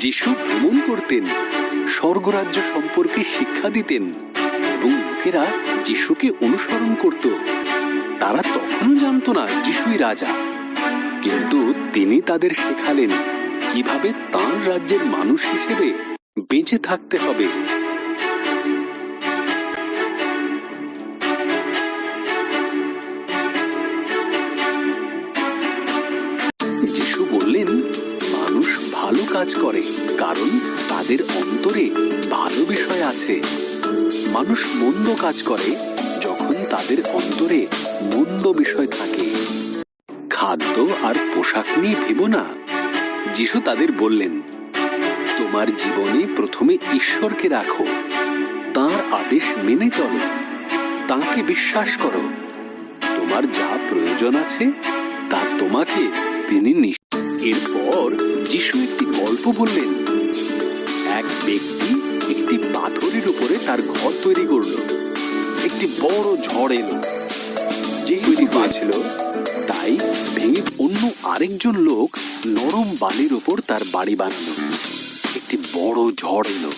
যিশু ভ্রমণ করতেন, স্বর্গরাজ্য সম্পর্কে শিক্ষা দিতেন এবং লোকেরা যিশুকে অনুসরণ করত, তারা তখনও জানত না যিশুই রাজা। কিন্তু তিনি তাদের শেখালেন কীভাবে তাঁর রাজ্যের মানুষ হিসেবে বেঁচে থাকতে হবে। কাজ করে, কারণ তাদের অন্তরে ভালো বিষয় আছে। মানুষ মন্দ কাজ করে যখন তাদের অন্তরে মন্দ বিষয় থাকে। খাদ্য আর পোশাক নিয়ে ভেবো না। যিশু তাদের বললেন, তোমার জীবনে প্রথমে ঈশ্বরকে রাখো। তার আদেশ মেনে চলো। তাকে বিশ্বাস করো। তোমার যা প্রয়োজন আছে, তা তোমাকে তিনি যিশু একটি বললেন এক ব্যক্তি একটি পাথরের উপরে তার ঘর তৈরি করল। একটি বড় ঝড় এলো। যে তৈরি করেছিল তাই ভেঙে অন্য আরেকজন লোক নরম বালির উপর তার বাড়ি বানালো। একটি বড় ঝড় এলো।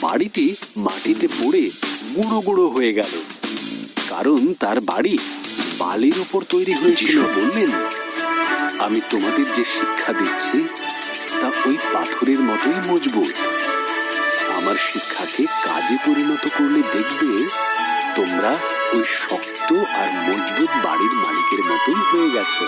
বাড়িটি মাটিতে পড়ে গুঁড়ো গুঁড়ো হয়ে গেল। কারণ তার বাড়ি বালির উপর তৈরি হয়েছিল। বললেন আমি তোমাদের যে শিক্ষা দিচ্ছি তা ওই পাথরের মতোই মজবুত। আমার শিক্ষাকে কাজে পরিণত করলে দেখবে তোমরা ওই শক্ত আর মজবুত বাড়ির মালিকের মতোই হয়ে গেছো।